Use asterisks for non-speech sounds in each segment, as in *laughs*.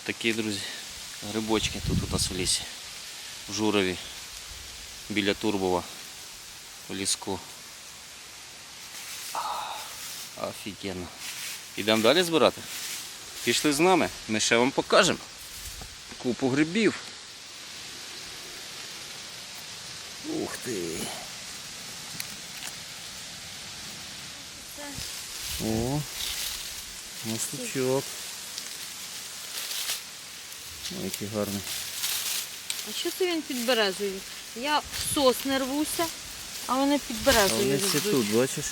Ось такі, друзі, грибочки тут у нас в лісі. В Журові. Біля Турбова. В ліску. Офігенно. Ідемо далі збирати. Пішли з нами, ми ще вам покажемо. Купу грибів. Ух ти. О, маслючок. Ой, який гарний. А що це він під березою? Я в сосни рвуся, а вони під А березою вони всі тут, бачиш?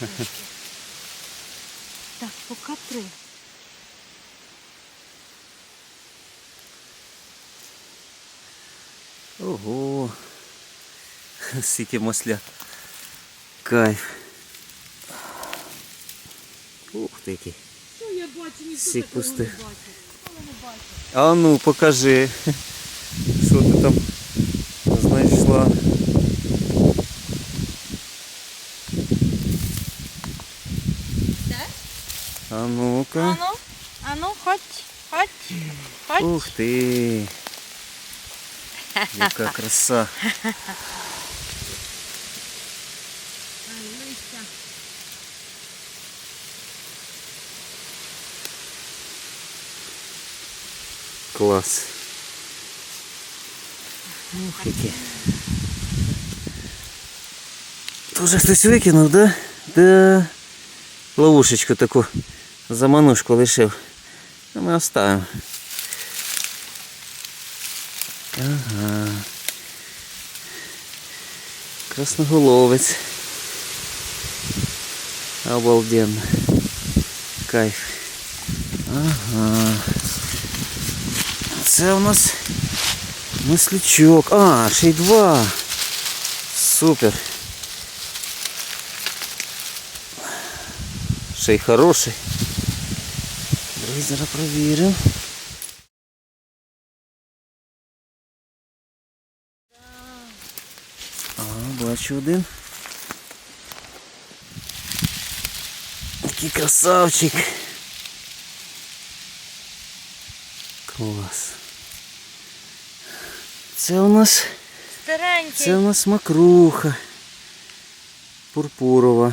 *laughs* Так, поки три. Ого. *laughs* Скільки масля. Кайф. Ух ти який. Що я бачу, ніхто такого не бачив. А ну покажи. *laughs* Що ти там знайшла? А ну-ка. Ану, ану, ходь, ходь, ходь. Ух ти. Яка краса. *laughs* Клас. Ух, які. Тоже хтось викинув, да? Да. Ловушечку таку заманушку лишив. А ми оставимо. Ага. Красноголовець. Обалденно. Кайф. Ага. Це у нас маслячок. А, ще й два. Супер. Ще й хороший. Друзі, зараз. А, бачу один. Який красавчик. Клас. Це у нас, Старенький. це у нас макруха. Пурпурова.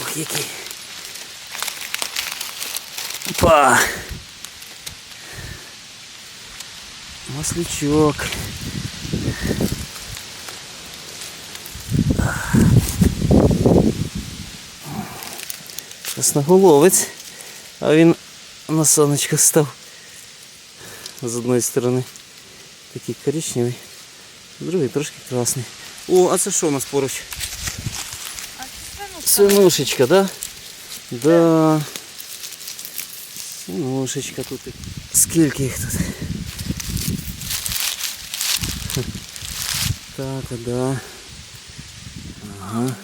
Ох, який. Па. Маслячок. Красноголовець. А він на сонечко став. З одної сторони. Такий коричневий, з другої трошки красний. О, а це що у нас поруч? Ну, Свинушечка, да? Да. Свинушечка тут. Скільки їх тут? Так, да. Ага.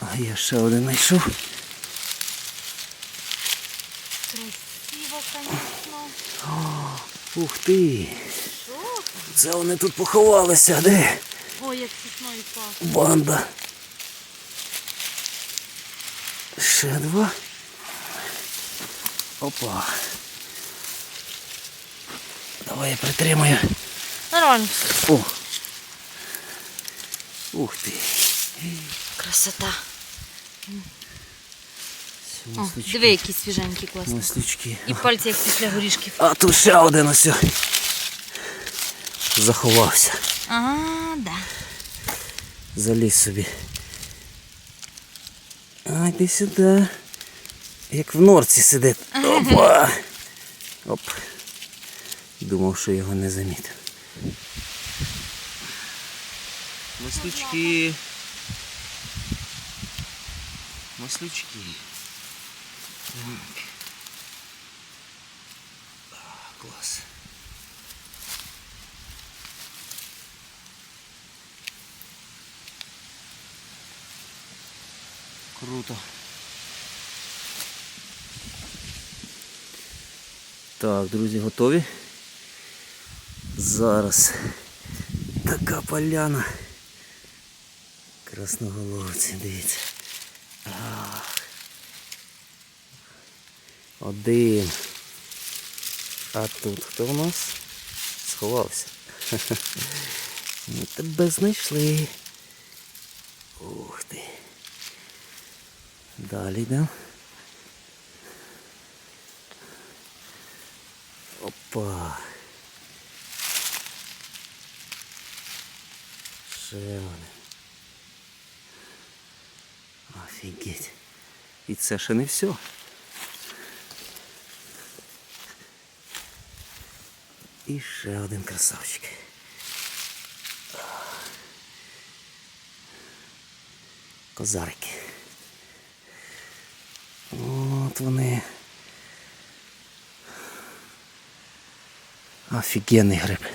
А я ще один знайшов. Ух ти! Що? Це вони тут поховалися, де? Ой, як пісною пахне. Банда. Ще два. Опа. Давай я притримаю. Нормально. О. Ух ти. Красота. О, Маслючки. диви, які свіженькі класні. Маслючки. І пальці, як після горішків. А тут ще один ось. Заховався. Ага, да. Заліз собі. А, йди сюди. Як в норці сидить. Опа. Оп. Думав, що його не замітив. Маслючки. Маслючки. Так. А, клас. Круто. Так, друзі, готові? Зараз така поляна. Красноголовці, дивіться. Один. А тут хто у нас? Сховався. *laughs* Ми тебе знайшли. Ух ти. Далі йдемо. Опа. Ще один. Офігеть. І це ще не все. І ще один красавчик. Козарики. От вони. Офігенний гриб.